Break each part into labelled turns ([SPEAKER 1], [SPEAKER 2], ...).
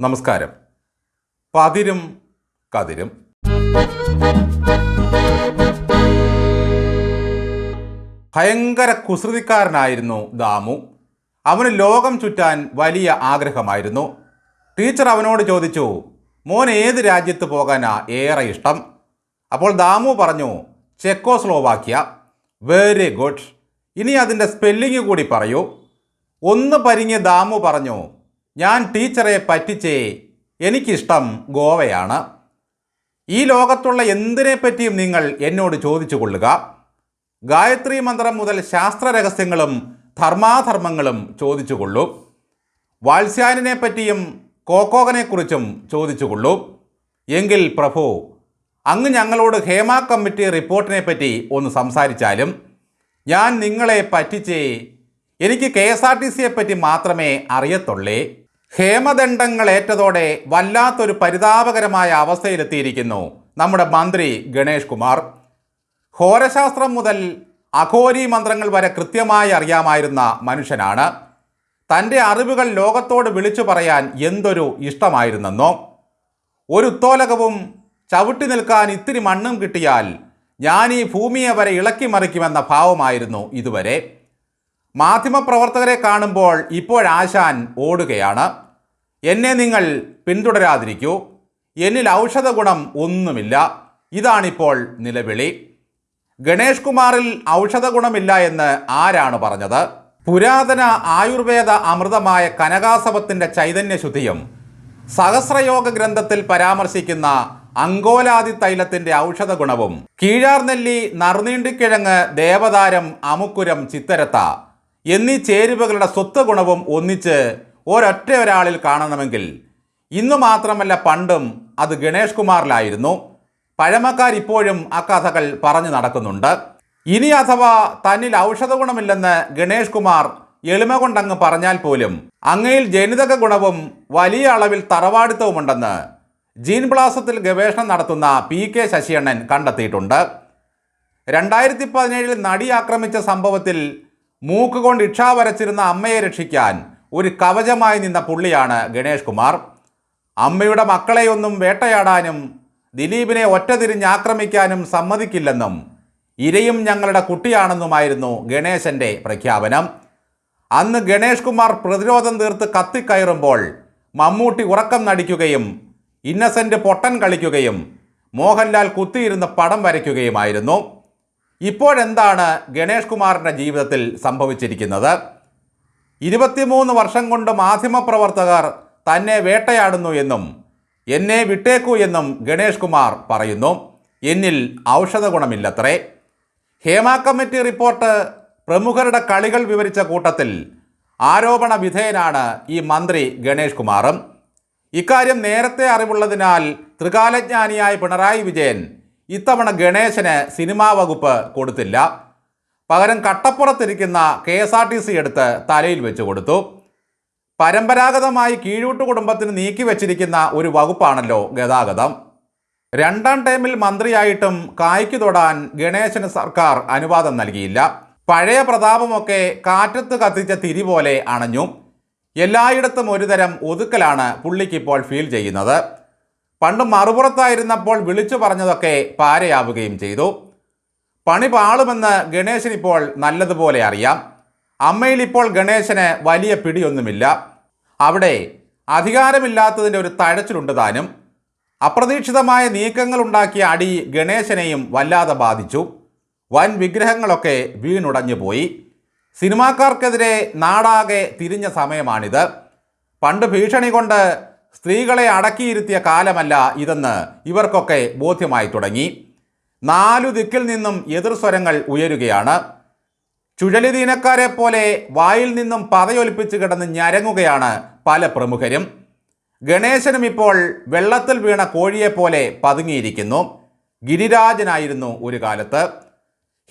[SPEAKER 1] നമസ്കാരം. പതിരും കതിരും. ഭയങ്കര കുസൃതിക്കാരനായിരുന്നു ദാമു. അവന് ലോകം ചുറ്റാൻ വലിയ ആഗ്രഹമായിരുന്നു. ടീച്ചർ അവനോട് ചോദിച്ചു മോൻ ഏത് രാജ്യത്ത് പോകാനാ ഏറെ ഇഷ്ടം? അപ്പോൾ ദാമു പറഞ്ഞു ചെക്കോസ്ലോവാക്യ. വെരി ഗുഡ് ഇനി അതിന്റെ സ്പെല്ലിംഗ് കൂടി പറയൂ. ഒന്ന് പരിഞ്ഞ് ദാമു പറഞ്ഞു ഞാൻ ടീച്ചറെ പറ്റിച്ചേ എനിക്കിഷ്ടം ഗോവയാണ്. ഈ ലോകത്തുള്ള എന്തിനെപ്പറ്റിയും നിങ്ങൾ എന്നോട് ചോദിച്ചു കൊള്ളുക. ഗായത്രി മന്ത്രം മുതൽ ശാസ്ത്ര രഹസ്യങ്ങളും ധർമാധർമ്മങ്ങളും ചോദിച്ചു കൊള്ളൂ. വാത്സ്യാനിനെ പറ്റിയും കോക്കോകനെക്കുറിച്ചും ചോദിച്ചു കൊള്ളൂ. എങ്കിൽ പ്രഭു അങ്ങ് ഞങ്ങളോട് ഹേമ കമ്മിറ്റി റിപ്പോർട്ടിനെ പറ്റി ഒന്ന് സംസാരിച്ചാലും ഞാൻ നിങ്ങളെ പറ്റിച്ചേ എനിക്ക് കെ എസ് ആർ ടി സിയെ പറ്റി മാത്രമേ അറിയത്തുള്ളേ. ഹേമദണ്ഡങ്ങൾ ഏറ്റതോടെ വല്ലാത്തൊരു പരിതാപകരമായ അവസ്ഥയിലെത്തിയിരിക്കുന്നു നമ്മുടെ മന്ത്രി ഗണേഷ് കുമാർ. ഘോരശാസ്ത്രം മുതൽ അഘോരി മന്ത്രങ്ങൾ വരെ കൃത്യമായി അറിയാമായിരുന്ന മനുഷ്യനാണ്. തന്റെ അറിവുകൾ ലോകത്തോട് വിളിച്ചു പറയാൻ എന്തൊരു ഇഷ്ടമായിരുന്നെന്നോ? ഒരു ഉത്തോലകവും ചവിട്ടി നിൽക്കാൻ ഇത്തിരി മണ്ണും കിട്ടിയാൽ ഞാൻ ഈ ഭൂമിയെ വരെ ഇളക്കി മറിക്കുമെന്ന ഭാവമായിരുന്നു ഇതുവരെ. മാധ്യമപ്രവർത്തകരെ കാണുമ്പോൾ ഇപ്പോഴാശാൻ ഓടുകയാണ്. എന്നെ നിങ്ങൾ പിന്തുടരാതിരിക്കൂ. എന്നിൽ ഔഷധ ഗുണം ഒന്നുമില്ല. ഇതാണിപ്പോൾ നിലവിളി. ഗണേഷ് കുമാറിൽ ഔഷധ ഗുണമില്ല എന്ന് ആരാണ് പറഞ്ഞത്? പുരാതന ആയുർവേദ അമൃതമായ കനകാസവത്തിന്റെ ചൈതന്യശുദ്ധിയും സഹസ്രയോഗ ഗ്രന്ഥത്തിൽ പരാമർശിക്കുന്ന അങ്കോലാദി തൈലത്തിന്റെ ഔഷധ ഗുണവും കീഴാർനെല്ലി നറുനീണ്ടിക്കിഴങ്ങ് ദേവതാരം അമുക്കുരം ചിത്തരത്ത എന്നീ ചേരുവകളുടെ സ്വത്ത് ഗുണവും ഒന്നിച്ച് ഒരൊറ്റ ഒരാളിൽ കാണണമെങ്കിൽ ഇന്നു മാത്രമല്ല പണ്ടും അത് ഗണേഷ് കുമാറിലായിരുന്നു. പഴമക്കാർ ഇപ്പോഴും ആ കഥകൾ പറഞ്ഞു നടക്കുന്നുണ്ട്. ഇനി അഥവാ തന്നിൽ ഔഷധ ഗുണമില്ലെന്ന് ഗണേഷ് കുമാർ എളിമ കൊണ്ടങ്ങ് പറഞ്ഞാൽ പോലും അങ്ങയിൽ ജനിതക ഗുണവും വലിയ അളവിൽ തറവാടിത്തവുമുണ്ടെന്ന് ജീൻ ബ്ലാസത്തിൽ ഗവേഷണം നടത്തുന്ന പി കെ ശശിയണ്ണൻ കണ്ടെത്തിയിട്ടുണ്ട്. രണ്ടായിരത്തി പതിനേഴിൽ നടി ആക്രമിച്ച സംഭവത്തിൽ മൂക്കുകൊണ്ട് ഇക്ഷ വരച്ചിരുന്ന അമ്മയെ രക്ഷിക്കാൻ ഒരു കവചമായി നിന്ന പുള്ളിയാണ് ഗണേഷ് കുമാർ. അമ്മയുടെ മക്കളെയൊന്നും വേട്ടയാടാനും ദിലീപിനെ ഒറ്റതിരിഞ്ഞ് ആക്രമിക്കാനും സമ്മതിക്കില്ലെന്നും ഇരയും ഞങ്ങളുടെ കുട്ടിയാണെന്നുമായിരുന്നു ഗണേശന്റെ പ്രഖ്യാപനം. അന്ന് ഗണേഷ് കുമാർ പ്രതിരോധം തീർത്ത് കത്തിക്കയറുമ്പോൾ മമ്മൂട്ടി ഉറക്കം നടിക്കുകയും ഇന്നസെന്റ് പൊട്ടൻ കളിക്കുകയും മോഹൻലാൽ കുത്തിയിരുന്ന് പടം വരയ്ക്കുകയുമായിരുന്നു. ഇപ്പോഴെന്താണ് ഗണേഷ് കുമാറിന്റെ ജീവിതത്തിൽ സംഭവിച്ചിരിക്കുന്നത്? ഇരുപത്തിമൂന്ന് വർഷം കൊണ്ട് മാധ്യമപ്രവർത്തകർ തന്നെ വേട്ടയാടുന്നു എന്നും എന്നെ വിട്ടേക്കൂ എന്നും ഗണേഷ് കുമാർ പറയുന്നു. എന്നിൽ ഔഷധ ഗുണമില്ലത്രേ. ഹേമ കമ്മിറ്റി റിപ്പോർട്ട് പ്രമുഖരുടെ കളികൾ വിവരിച്ച കൂട്ടത്തിൽ ആരോപണ വിധേയനാണ് ഈ മന്ത്രി ഗണേഷ് കുമാറും. ഇക്കാര്യം നേരത്തെ അറിവുള്ളതിനാൽ ത്രികാലജ്ഞാനിയായ പിണറായി വിജയൻ ഇത്തവണ ഗണേശന് സിനിമാ വകുപ്പ് കൊടുത്തില്ല. പകരം കട്ടപ്പുറത്തിരിക്കുന്ന K S R T C എടുത്ത് തലയിൽ വെച്ച് കൊടുത്തു. പരമ്പരാഗതമായി കീഴൂട്ട് കുടുംബത്തിന് നീക്കി വെച്ചിരിക്കുന്ന ഒരു വകുപ്പാണല്ലോ ഗതാഗതം. രണ്ടാം ടൈമിൽ മന്ത്രിയായിട്ടും കായ്ക്ക് തൊടാൻ ഗണേശന് സർക്കാർ അനുവാദം നൽകിയില്ല. പഴയ പ്രതാപമൊക്കെ കാറ്റത്ത് കത്തിച്ച തിരി പോലെ അണഞ്ഞു. എല്ലായിടത്തും ഒരുതരം ഒതുക്കലാണ് പുള്ളിക്കിപ്പോൾ ഫീൽ ചെയ്യുന്നത്. പണ്ട് മറുപുറത്തായിരുന്നപ്പോൾ വിളിച്ചു പറഞ്ഞതൊക്കെ പാരയാവുകയും ചെയ്തു. പണി പാളുമെന്ന് ഗണേശൻ ഇപ്പോൾ നല്ലതുപോലെ അറിയാം. അമ്മയിൽ ഇപ്പോൾ ഗണേശന് വലിയ പിടിയൊന്നുമില്ല. അവിടെ അധികാരമില്ലാത്തതിന്റെ ഒരു തഴച്ചിലുണ്ട് താനും. അപ്രതീക്ഷിതമായ നീക്കങ്ങൾ ഉണ്ടാക്കിയ അടി ഗണേശനെയും വല്ലാതെ ബാധിച്ചു. വൻ വിഗ്രഹങ്ങളൊക്കെ വീണുടഞ്ഞു പോയി. സിനിമാക്കാർക്കെതിരെ നാടാകെ തിരിഞ്ഞ സമയമാണിത്. പണ്ട് ഭീഷണി കൊണ്ട് സ്ത്രീകളെ അടക്കിയിരുത്തിയ കാലമല്ല ഇതെന്ന് ഇവർക്കൊക്കെ ബോധ്യമായി തുടങ്ങി. നാലു ദിക്കിൽ നിന്നും എതിർസ്വരങ്ങൾ ഉയരുകയാണ്. ചുഴലിദീനക്കാരെ പോലെ വായിൽ നിന്നും പതയൊലിപ്പിച്ച് കിടന്ന് ഞരങ്ങുകയാണ് പല പ്രമുഖരും. ഗണേശനും ഇപ്പോൾ വെള്ളത്തിൽ വീണ കോഴിയെപ്പോലെ പതുങ്ങിയിരിക്കുന്നു. ഗിരിരാജനായിരുന്നു ഒരു കാലത്ത്.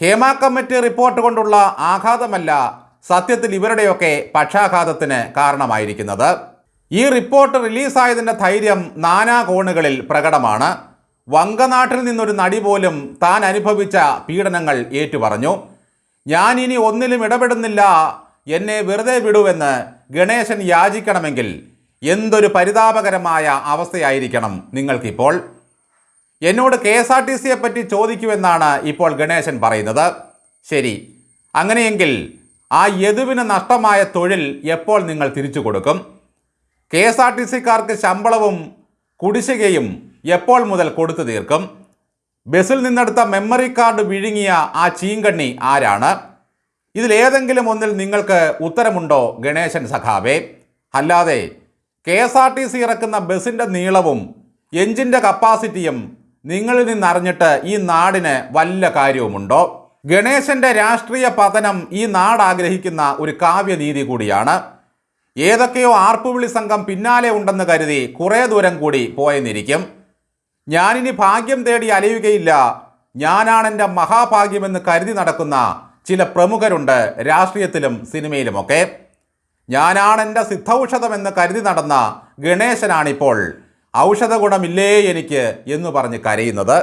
[SPEAKER 1] ഹേമ കമ്മിറ്റി റിപ്പോർട്ട് കൊണ്ടുള്ള ആഘാതമല്ല സത്യത്തിൽ ഇവരുടെയൊക്കെ പക്ഷാഘാതത്തിന് കാരണമായിരിക്കുന്നത്. ഈ റിപ്പോർട്ട് റിലീസായതിന്റെ ധൈര്യം നാനാ കോണുകളിൽ പ്രകടമാണ്. വങ്കനാട്ടിൽ നിന്നൊരു നടി പോലും താൻ അനുഭവിച്ച പീഡനങ്ങൾ ഏറ്റുപറഞ്ഞു. ഞാൻ ഇനി ഒന്നിലും ഇടപെടുന്നില്ല. എന്നെ വെറുതെ വിടുവെന്ന് ഗണേശൻ യാചിക്കണമെങ്കിൽ എന്തൊരു പരിതാപകരമായ അവസ്ഥയായിരിക്കണം നിങ്ങൾക്കിപ്പോൾ. എന്നോട് കെ എസ് ആർ ടി സിയെ പറ്റി ചോദിക്കുമെന്നാണ് ഇപ്പോൾ ഗണേശൻ പറയുന്നത്. ശരി. അങ്ങനെയെങ്കിൽ ആ യദുവിന് നഷ്ടമായ തൊഴിൽ എപ്പോൾ നിങ്ങൾ തിരിച്ചു കൊടുക്കും? കെ എസ് ആർ ടി സിക്കാർക്ക് ശമ്പളവും കുടിശ്ശികയും എപ്പോൾ മുതൽ കൊടുത്തു തീർക്കും? ബസ്സിൽ നിന്നെടുത്ത മെമ്മറി കാർഡ് വിഴുങ്ങിയ ആ ചീങ്കണ്ണി ആരാണ്? ഇതിലേതെങ്കിലും ഒന്നിൽ നിങ്ങൾക്ക് ഉത്തരമുണ്ടോ ഗണേശൻ സഖാവേ? അല്ലാതെ K S R T C ഇറക്കുന്ന ബസ്സിന്റെ നീളവും എഞ്ചിന്റെ കപ്പാസിറ്റിയും നിങ്ങളിൽ നിന്നറിഞ്ഞിട്ട് ഈ നാടിന് വല്ല കാര്യവുമുണ്ടോ? ഗണേശന്റെ രാഷ്ട്രീയ പതനം ഈ നാട് ആഗ്രഹിക്കുന്ന ഒരു കാവ്യനീതി കൂടിയാണ്. ഏതൊക്കെയോ ആർപ്പുവിളി സംഘം പിന്നാലെ ഉണ്ടെന്ന് കരുതി കുറേ ദൂരം കൂടി പോയെന്നിരിക്കും. ഞാനിനി ഭാഗ്യം തേടി അലയുകയില്ല. ഞാനാണെന്റെ മഹാഭാഗ്യമെന്ന് കരുതി നടക്കുന്ന ചില പ്രമുഖരുണ്ട് രാഷ്ട്രീയത്തിലും സിനിമയിലുമൊക്കെ. ഞാനാണെന്റെ സിദ്ധൌഷധമെന്ന് കരുതി നടന്ന ഗണേശനാണിപ്പോൾ. ഔഷധ ഗുണമില്ലേ എനിക്ക് എന്ന് പറഞ്ഞ് കരയുന്നത്.